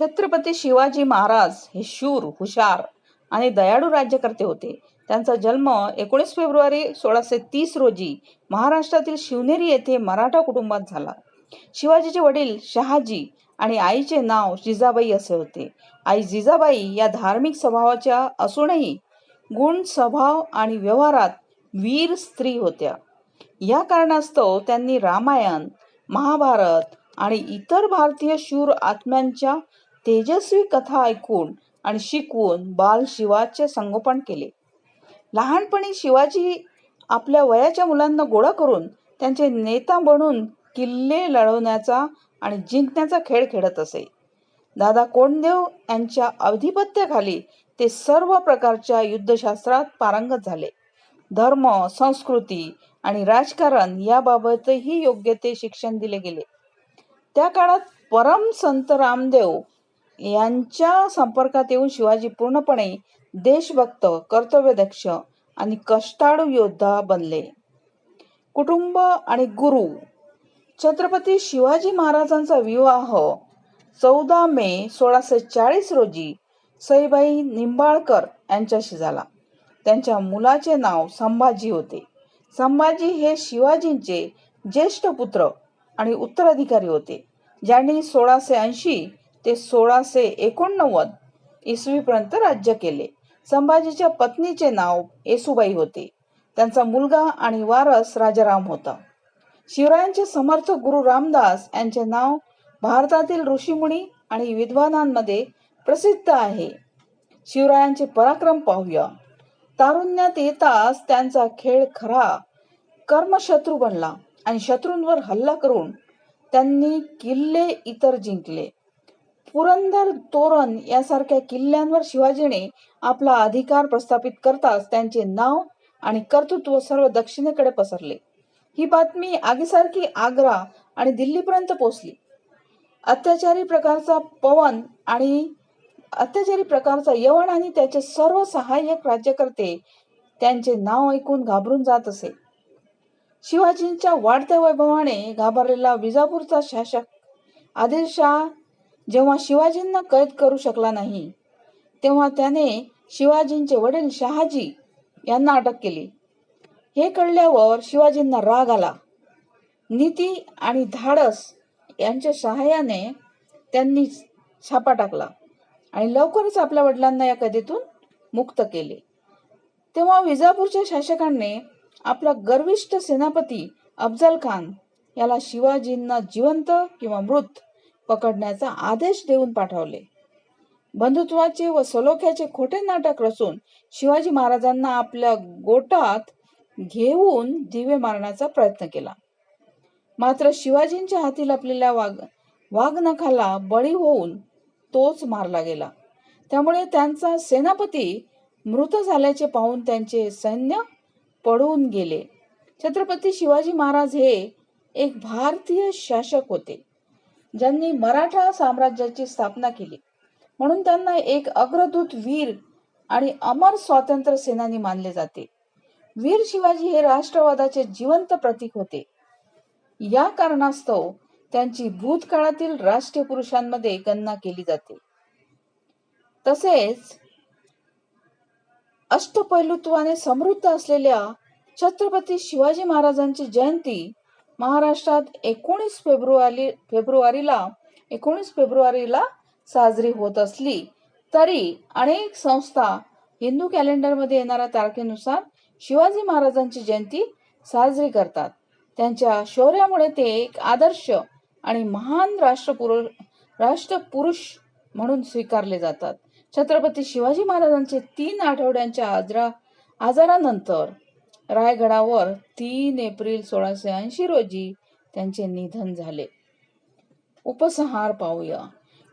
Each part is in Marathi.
छत्रपती शिवाजी महाराज हे शूर हुशार आणि दयाळू राज्यकर्ते होते. त्यांचा जन्म एकोणीस फेब्रुवारी सोळाशे तीस रोजी महाराष्ट्रातील शिवनेरी येथे मराठा कुटुंबात झाला. शिवाजीचे वडील शहाजी आणि आईचे नाव जिजाबाई असे होते. आई जिजाबाई या धार्मिक स्वभावाच्या असूनही गुण स्वभाव आणि व्यवहारात वीर स्त्री होत्या. या कारणास्तव त्यांनी रामायण महाभारत आणि इतर भारतीय शूर आत्म्यांच्या तेजस्वी कथा ऐकून आणि शिकवून बाल शिवाचे संगोपन केले. लहानपणी शिवाजी आपल्या वयाच्या मुलांना गोळा करून त्यांचे नेता बनून किल्ले लढवण्याचा आणि जिंकण्याचा खेळ खेळत असे. दादा कोंडदेव यांच्या अधिपत्याखाली ते सर्व प्रकारच्या युद्धशास्त्रात पारंगत झाले. धर्म संस्कृती आणि राजकारण याबाबतही योग्य ते शिक्षण दिले गेले. त्या काळात परम संत रामदेव यांच्या संपर्कात येऊन शिवाजी पूर्णपणे देशभक्त कर्तव्यदक्ष आणि कष्टाळू योद्धा बनले. कुटुंब आणि गुरु. छत्रपती शिवाजी महाराजांचा विवाह चौदा मे सोळाशे चाळीस रोजी सईबाई निंबाळकर यांच्याशी झाला. त्यांच्या मुलाचे नाव संभाजी होते. संभाजी हे शिवाजींचे ज्येष्ठ पुत्र आणि उत्तराधिकारी होते. ज्यांनी सोळाशे ऐंशी ते सोळाशे एकोणनव्वद इसवीपर्यंत राज्य केले. संभाजीच्या पत्नीचे नाव येसुबाई होते. त्यांचा मुलगा आणि वारस राजाराम होता. शिवरायांचे समर्थक गुरु रामदास यांचे नाव भारतातील ऋषीमुनी आणि विद्वानांमध्ये प्रसिद्ध आहे. शिवरायांचे पराक्रम पाहूया. तारुण्यात येताच त्यांचा खेळ खरा कर्मशत्रू बनला आणि शत्रूंवर हल्ला करून त्यांनी किल्ले इतर जिंकले. पुरंदर तोरण यासारख्या किल्ल्यांवर शिवाजीने आपला अधिकार प्रस्थापित करताच त्यांचे नाव आणि कर्तृत्व सर्व दक्षिणेकडे पसरले. ही बातमी आगीसारखी आग्रा आणि दिल्लीपर्यंत पोहोचली. अत्याचारी प्रकारचा पवन आणि अत्याचारी प्रकारचा यवन आणि त्याचे सर्व सहाय्यक राज्यकर्ते त्यांचे नाव ऐकून घाबरून जात असे. शिवाजींच्या वाढत्या वैभवाने घाबरलेला विजापूरचा शासक आदिलशाह जेव्हा शिवाजींना कैद करू शकला नाही तेव्हा त्याने शिवाजींचे वडील शहाजी यांना अटक केली. हे कळल्यावर शिवाजींना राग आला. नीती आणि धाडस यांच्या सहाय्याने त्यांनी छापा टाकला आणि लवकरच आपल्या वडिलांना या कैदेतून मुक्त केले. तेव्हा विजापूरच्या शासकांनी आपला गर्विष्ठ सेनापती अफजल खान याला शिवाजींना जिवंत किंवा मृत पकडण्याचा आदेश देऊन पाठवले. बंधुत्वाचे व सलोख्याचे खोटे नाटक रचून शिवाजी महाराजांना आपल्या गोटात घेऊन दिवे मारण्याचा प्रयत्न केला. मात्र शिवाजींच्या हाती लपलेल्या वाघ वाघनखाला बळी होऊन तोच मारला गेला. त्यामुळे त्यांचा सेनापती मृत झाल्याचे पाहून त्यांचे सैन्य पडून गेले. छत्रपती शिवाजी महाराज हे एक भारतीय शासक होते. ज्यांनी मराठा साम्राज्याची स्थापना केली. म्हणून त्यांना एक अग्रदूत वीर आणि अमर स्वातंत्र्य सेनानी मानले जाते. वीर शिवाजी हे राष्ट्रवादाचे जिवंत प्रतीक होते. या कारणास्तव त्यांची भूतकाळातील राष्ट्रीय पुरुषांमध्ये गणना केली जाते. तसेच अष्टपैलुत्वाने समृद्ध असलेल्या छत्रपती शिवाजी महाराजांची जयंती महाराष्ट्रात एकोणीस फेब्रुवारी फेब्रुवारीला एकोणीस फेब्रुवारीला साजरी होत असली तरी अनेक संस्था हिंदू कॅलेंडरमध्ये येणाऱ्या तारखेनुसार शिवाजी महाराजांची जयंती साजरी करतात. त्यांच्या शौर्यामुळे ते एक आदर्श आणि महान राष्ट्रपुरुष राष्ट्रपुरुष म्हणून स्वीकारले जातात. छत्रपती शिवाजी महाराजांचे तीन आठवड्यांच्या आजरा आजारानंतर रायगडावर तीन एप्रिल सोळाशे ऐंशी रोजी त्यांचे निधन झाले. उपसंहार पाहूया.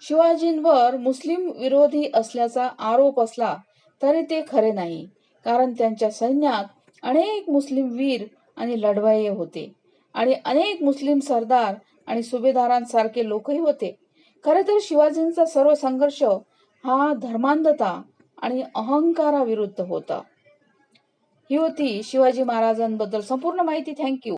शिवाजींवर मुस्लिम विरोधी असल्याचा आरोप असला तरी ते खरे नाही कारण त्यांच्या सैन्यात अनेक मुस्लिम वीर आणि लढवाये होते आणि अनेक मुस्लिम सरदार आणि सुभेदारांसारखे लोकही होते. खरे तर शिवाजींचा सर्व संघर्ष हा धर्मांधता आणि अहंकाराविरुद्ध होता. ही होती शिवाजी महाराजांबद्दल संपूर्ण माहिती. थँक्यू